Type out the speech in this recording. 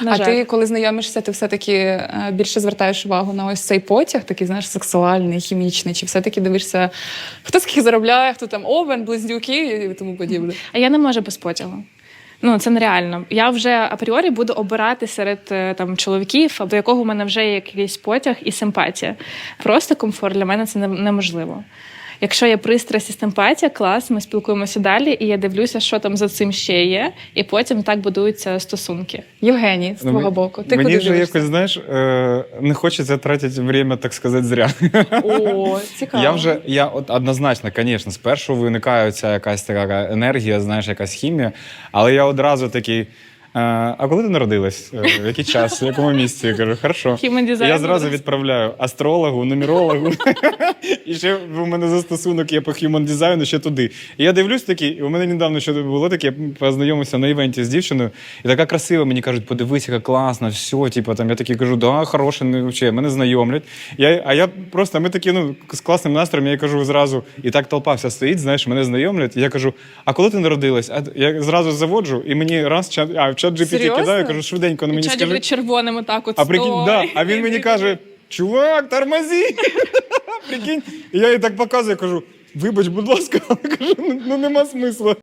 На а жаль. ти, коли знайомишся, ти все-таки е, більше звертаєш увагу на ось цей потяг, такий, знаєш, сексуальний, хімічний, чи все-таки дивишся, хто скільки заробляє, хто там овен, близнюки і тому подібне. А я не можу без потягу. Ну, це нереально. Я вже апріорі буду обирати серед е, там чоловіків, до якого в мене вже є якийсь потяг і симпатія. Просто комфорт для мене це не- неможливо. Якщо є пристрасть і симпатія, клас, ми спілкуємося далі, і я дивлюся, що там за цим ще є, і потім так будуються стосунки. Євгеній, з Ну, твого боку. Ти Мені куди вже дивишся? якось, знаєш, е, не хочеться тратити время, так сказати, зря. О, цікаво. Я вже я от однозначно, звісно, спершу виникає ця якась така енергія, знаєш, якась хімія, але я одразу такий. «Е, А коли ти народилась? Е, В який час? В якому місці? Я кажу, хорошо. Я зразу відправляю астрологу, нумерологу. І ще у мене застосунок є по human дизайну ще туди. І я дивлюсь такий, і у мене недавно що було таке, я познайомився на івенті з дівчиною, і така красива, мені кажуть, подивись, яка класна, все, типу, там я такий кажу, да, хороше, не взагалі, мене знайомлять. Я, а я просто, ми такі, ну, з класним настроєм, я кажу зразу, і так толпа вся стоїть, знаєш, мене знайомлять. І я кажу, а коли ти народилась? А я зразу заводжу, і мені раз а чат GPT Серйозно? кидаю, кажу, швиденько, ну мені Чаді скажи. червоним отак от А прикинь, стой. да, а він мені каже: чувак, тормози! Прикинь, і я їй так показую, кажу: вибач, будь ласка, але кажу, ну, ну нема смисла.